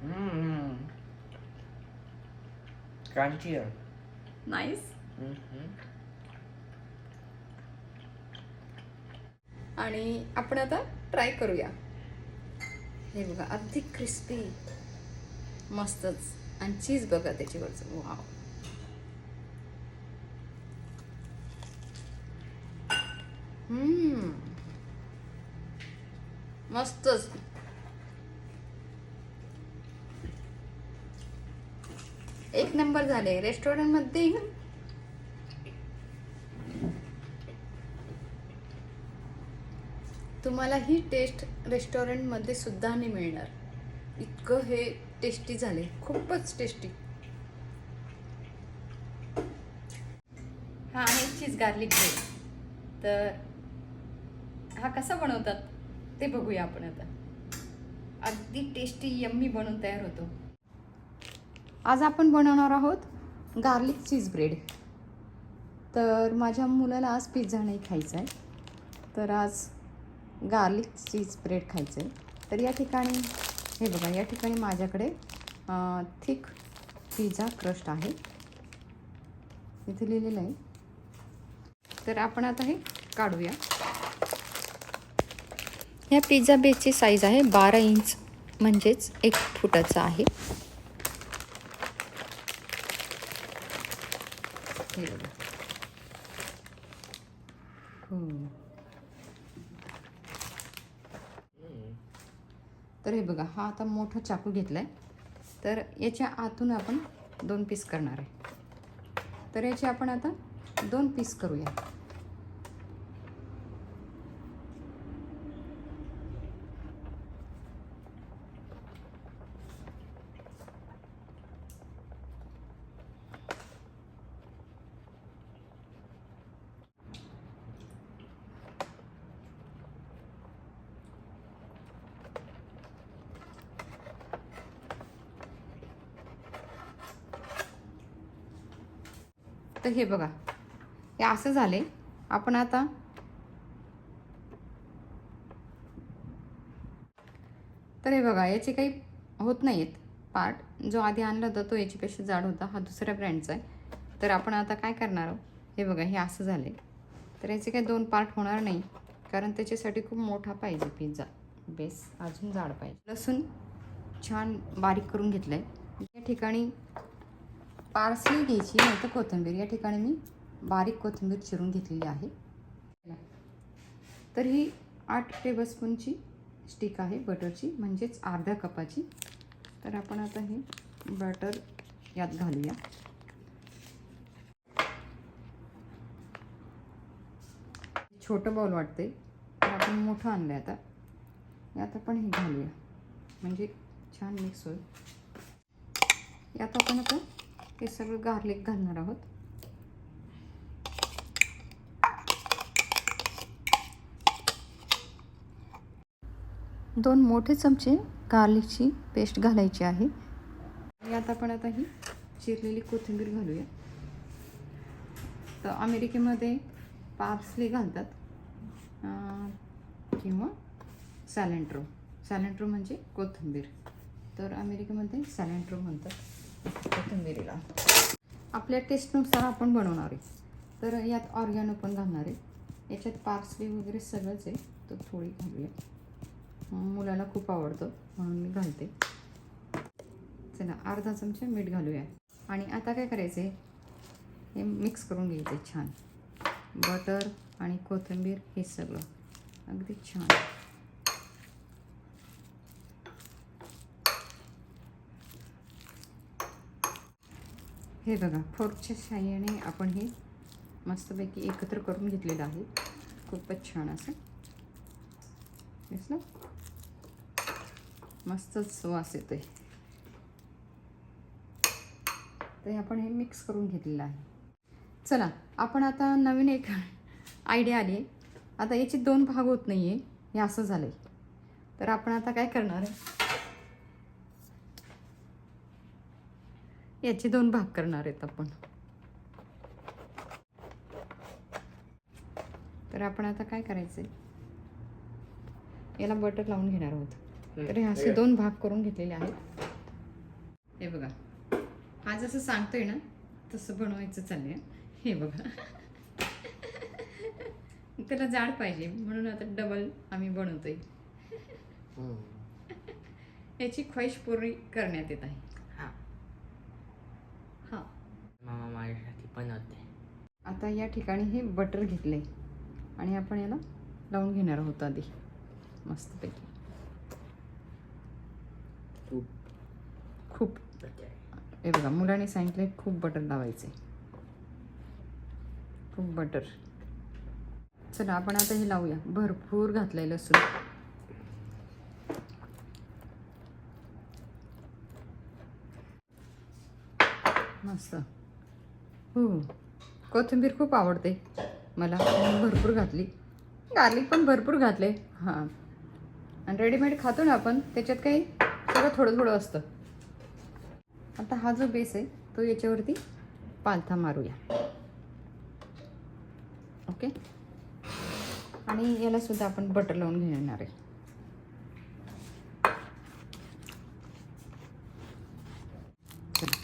Mm. Crunchier. Nice Mm-hmm. आणि आपण आता ट्राय करूया हे बघा अगदी क्रिस्पी मस्तच आणि चीज बघा त्याच्यावरचं वाव हम्म. मस्तच एक नंबर झाले. रेस्टॉरंटमध्ये तुम्हाला ही टेस्ट रेस्टॉरंटमध्ये सुद्धा नाही मिळणार. इतकं हे टेस्टी झाले. खूपच टेस्टी हा आहे चीज गार्लिक ब्रेड तर हा कसा बनवतात ते बघूया आपण आता. अगदी टेस्टी यम्मी बनवून तयार होतो. आज आपण बनवणार आहोत गार्लिक चीज ब्रेड तर माझ्या मुलाला आज पिझ्झा नाही खायचा आहे तर आज गार्लिक चीज ब्रेड खायचं आहे तर या ठिकाणी हे बघा या ठिकाणी माझ्याकडे थिक पिझ्झा क्रस्ट आहे. इथे लिहिलेलं आहे. तर आपण आता हे काढूया. ह्या पिझ्झा बेसची साईज आहे बारा इंच म्हणजेच एक फुटाचा आहे हे बघा हो तर हे बघा हा आता मोठा चाकू घेतला आहे तर याच्या आतून आपण दोन पीस करणार आहे. तर याचे आपण आता दोन पीस करूया. तर हे बघा. हे असं झाले. आपण आता तर हे बघा याचे काही होत नाही आहेत पार्ट जो आधी आणला होता तो याच्यापेक्षा जाड होता. हा दुसऱ्या ब्रँडचा आहे. तर आपण आता काय करणार आहोत? हे बघा हे असं झाले. तर याचे काही दोन पार्ट होणार नाही. कारण त्याच्यासाठी खूप मोठा पाहिजे पिझ्झा बेस अजून जाड पाहिजे. लसूण छान बारीक करून घेतलं आहे या ठिकाणी पार्सली घ्यायची नाही तर कोथिंबीर. या ठिकाणी मी बारीक कोथिंबीर चिरून घेतलेली आहे. तर ही आठ टेबलस्पूनची स्टिक आहे बटरची म्हणजेच अर्ध्या कपाची. तर आपण आता हे बटर यात घालूया. छोटं बॉल वाटते तर आपण मोठं आणलं आहे आता. यात आपण हे घालूया. म्हणजे छान मिक्स होईल. यात आपण आता हे सगळं गार्लिक घालणार आहोत. दोन मोठे चमचे गार्लिकची पेस्ट घालायची आहे. यात आपण आता ही चिरलेली कोथिंबीर घालूया. तर अमेरिकेमध्ये पार्सली घालतात किंवा सॅलेंट्रो. सॅलेंट्रो म्हणजे कोथिंबीर. तर अमेरिकेमध्ये सॅलेंट्रो म्हणतात. कोथिंबीरीला. आपल्या टेस्टनुसार आपण बनवणार आहे. तर यात ऑर्गॅनो पण घालणार आहे. याच्यात पार्सली वगैरे सगळंच आहे. तर थोडी घालूया मुलाला खूप आवडतं म्हणून मी घालते. चला अर्धा चमचा मीठ घालूया. आणि आता काय करायचं आहे हे मिक्स करून घ्यायचे छान. बटर आणि कोथिंबीर हे सगळं. अगदी छान. हे बघा फोर्कच्या साह्याने आपण हे मस्तपैकी एकत्र करून घेतलेलं आहे. खूपच छान असं. दिसलं मस्तच वास येतोय. तर आपण हे मिक्स करून घेतलेलं आहे. चला आपण आता नवीन एक आयडिया आली आहे. आता याचे दोन भाग होत नाही आहे हे असं झालं आहे तर आपण आता काय करणार आहे? याचे दोन भाग करणार आहेत आपण. तर आपण आता काय करायचं याला बटर लावून घेणार आहोत. तर हे असे दोन भाग करून घेतलेले आहेत. हे बघा. हा जसं सांगतोय ना तसं बनवायचं चाललंय. हे बघा. त्याला जाड पाहिजे म्हणून आता डबल आम्ही बनवतोय. याची ख्वाहिश पूर्ण करण्यात येत आहे हा हा मामा माझ्यासाठी बनवते आता या ठिकाणी हे बटर घेतले. आणि आपण याला लावून घेणार आहोत आधी. मस्तपैकी. खूप. खूप. हे बघा मुलाने सांगितले खूप बटर लावायचे. खूप बटर. चला आपण आता हे लावूया. भरपूर घातलंय लसूण. मस्त. हो. कोथिंबीर खूप आवडते. मला. भरपूर घातली. गार्लिक पण भरपूर घातले. हां. आणि रेडीमेड खातो ना आपण त्याच्यात काही सगळं थोडं थोडं असतं. आता हा जो बेस आहे तो याच्यावरती पालथा मारूया. ओके? आणि याला सुद्धा आपण बटर लावून घेणार आहे चला.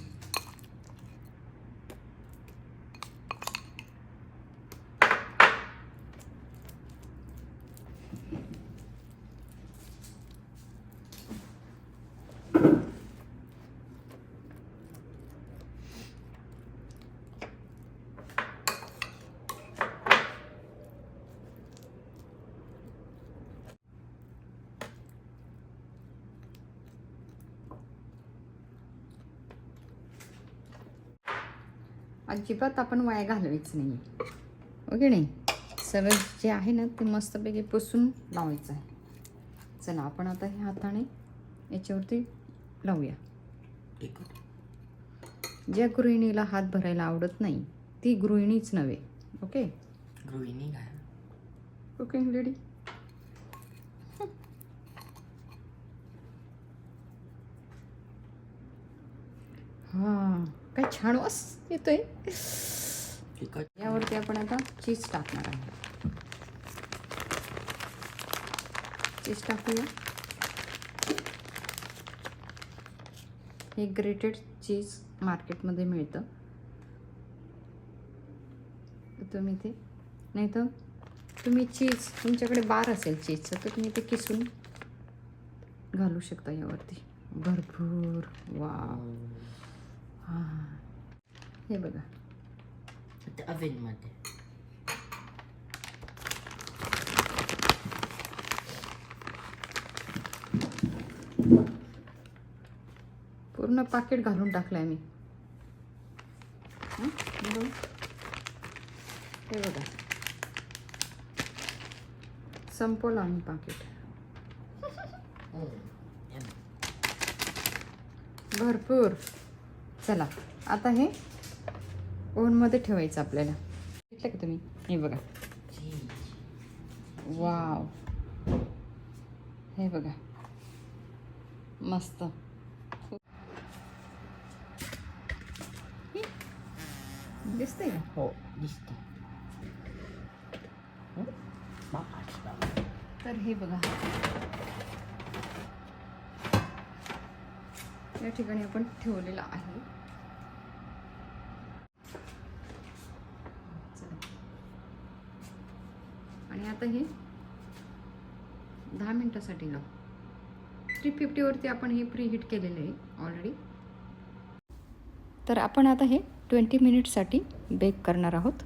अजिबात आपण वाया घालवायच नाही ओके नाही? सगळं जे आहे ना ते मस्तपैकी पुसून लावायचं आहे. चला आपण आता ह्या हाताने याच्यावरती लावूया. ज्या गृहिणीला हात भरायला आवडत नाही ती गृहिणीच नव्हे. ओके? गृहिणी काय? कुकिंग लेडी हां काय छान वास येतोय. यावरती आपण आता चीज टाकणार आहे चीज टाकूया. हे ग्रेटेड चीज मार्केटमध्ये मिळतं. तुम्ही ते नाही तर तुम्ही चीज तुमच्याकडे बार असेल चीजचं तर तुम्ही ते किसून घालू शकता यावरती. भरपूर. वा हां. हे बघा. ते अव्हेनमध्ये पूर्ण पाकिट घालून टाकलंय मी. हं? बघ. हे बघा. संपवलं आम्ही पाकिट. भरपूर. चला आता हे ओव्हनमध्ये ठेवायचं आपल्याला. घेतलं का तुम्ही? हे बघा. वाव हे बघा. मस्त. दिसतंय का? हो दिसते बाबा तर हे बघा. या ठिकाणी आपण ठेवलेलं आहे. आता हे दहा मिनिटासाठी लाव. थ्री फिफ्टीवरती आपण हे प्री हीट केलेलं आहे ऑलरेडी तर आपण आता हे ट्वेंटी मिनिटसाठी बेक करणार आहोत.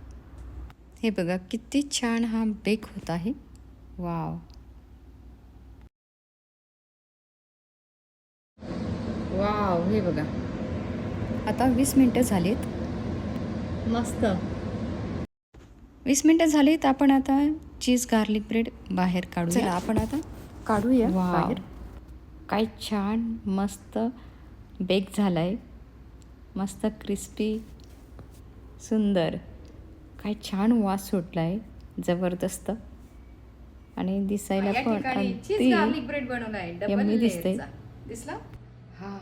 हे बघा किती छान हा बेक होत आहे. वाव वाव हे बघा. आता वीस मिनटं झालीत. मस्त. वीस मिनटं झालीत आपण आता चीज गार्लिक ब्रेड बाहेर काढू चला आपण आता काढूया बाहेर. काय छान मस्त बेक झालाय. मस्त क्रिस्पी सुंदर. काय छान वास सुटलाय जबरदस्त. आणि दिसायला पण अगदी गार्लिक ब्रेड बनवलाय यम्मी दिसतंय. दिसला? हा.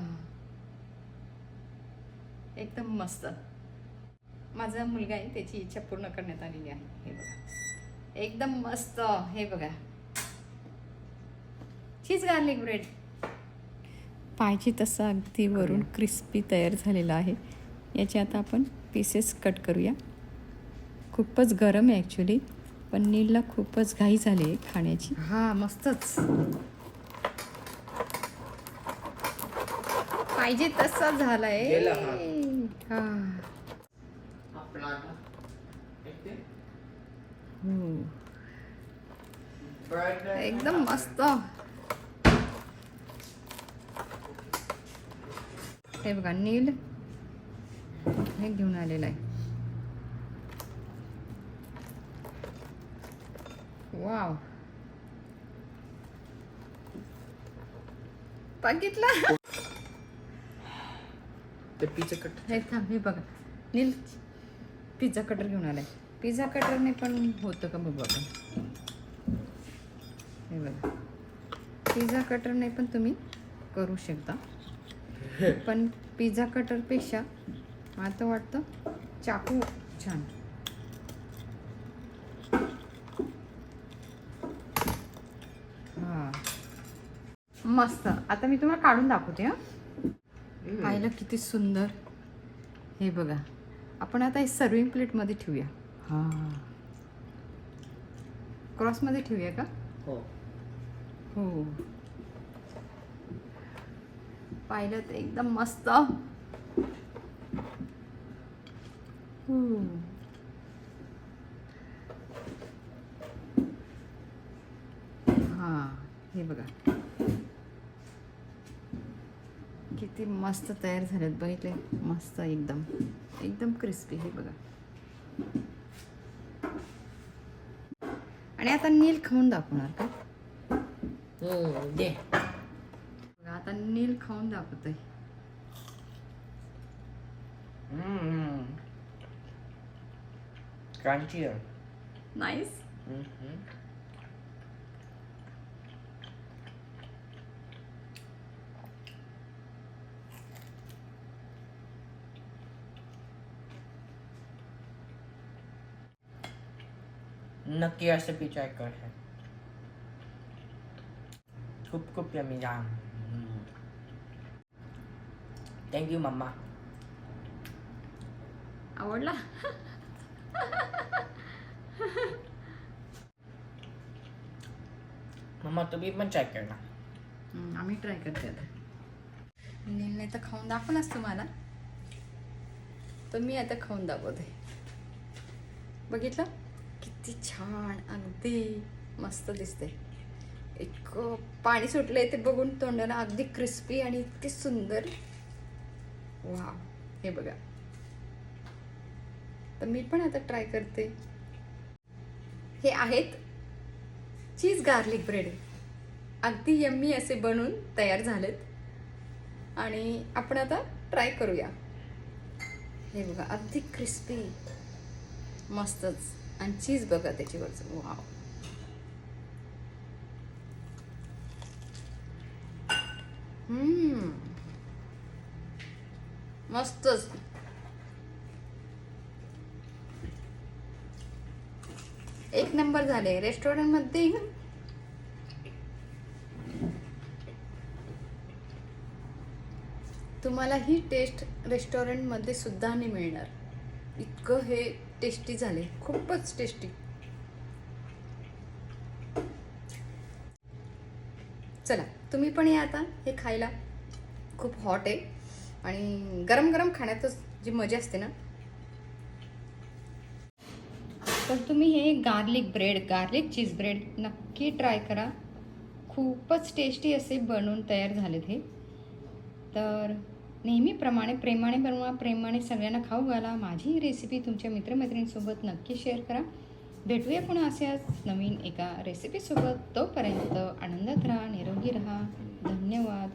एकदम मस्त. माझा मुलगा आहे त्याची इच्छा पूर्ण करण्यात आलेली आहे. हे बघा. एकदम मस्त. हे बघा. Cheese garlic bread? पाहिजे तसा अगदी वरून क्रिस्पी तयार झालेला आहे. याचे आता आपण पीसेस कट करूया. खूपच गरम आहे ॲक्च्युली पण नीलला खूपच घाई झाली आहे खाण्याची. हा मस्तच. पाहिजे तसा झालाय. गेला हा आपला आता इथे हो. burger. एकदम मस्त. हे बघा नील हे घेऊन आलेलं आहे. वाव. बघितलं? ते पिझ्झा कट. हे थांब हे बघा. नील पिझ्झा कटर घेऊन आलाय. पिझ्झा कटरने पण होतं का बघू आपण? हे बघा. पिझ्झा कटरने पण तुम्ही करू शकता. पण पिझ्झा कटरपेक्षा मला तर वाटतं चाकू छान. हां. मस्त. आता मी तुम्हाला काढून दाखवते हां. पाहिलं किती सुंदर. हे बघा. आपण आता हे सर्विंग प्लेटमध्ये ठेवूया. हा. क्रॉसमध्ये ठेवूया का? हो. हो. पाहिलं तर एकदम मस्त. हो. हा हे बघा. किती मस्त तयार झालेत. बघितले? मस्त एकदम. एकदम क्रिस्पी हे बघा. आणि आता नील खाऊन दाखवणार का? हम्म, दे. आता नील खाऊन दाखवतोय. आहे. नाईस नक्की रेसिपी ट्राय कर है। खूप खूप यमी जाम थँक्यू मम्मा। आवडला? मम्मा तुम्ही पण ट्राय कर ना आम्ही ट्राय करते आता। नीलने तर खाऊन दाखवलाच तुम्हाला। तर मी आता खाऊन दाखवते। बघितलं? किती छान अगदी मस्त दिसते इतकं पाणी सुटलंय ते बघून तोंडाला अगदी क्रिस्पी आणि इतकी सुंदर. वा हे बघा. तर मी पण आता ट्राय करते. हे आहेत चीज गार्लिक ब्रेड अगदी यम्मी असे बनून तयार झालेत. आणि आपण आता ट्राय करूया. हे बघा अगदी क्रिस्पी मस्तच. आणि चीज बघा त्याच्यावरचं वाव हम्म. मस्तच. एक नंबर झाले. रेस्टॉरंटमध्ये तुम्हाला ही टेस्ट रेस्टॉरंटमध्ये सुद्धा नाही मिळणार. इतकं हे टेस्टी झाले. खूपच टेस्टी. चला तुम्ही पण या आता हे खायला. खूप हॉट आहे. आणि गरम गरम खाण्यातच जी मजा असते ना. तर तुम्ही हे garlic bread garlic cheese bread नक्की ट्राय करा. खूपच टेस्टी असे बनवून तयार झालेत हे. तर नेहमीप्रमाणे प्रेमाने बनवा प्रेमाने सगळ्यांना खाऊ घाला. माझी ही रेसिपी तुमच्या मित्रमैत्रिणींसोबत नक्की शेअर करा. भेटूया पुन्हा अशाच नवीन एका रेसिपीसोबत तोपर्यंत आनंदात राहा निरोगी राहा. धन्यवाद.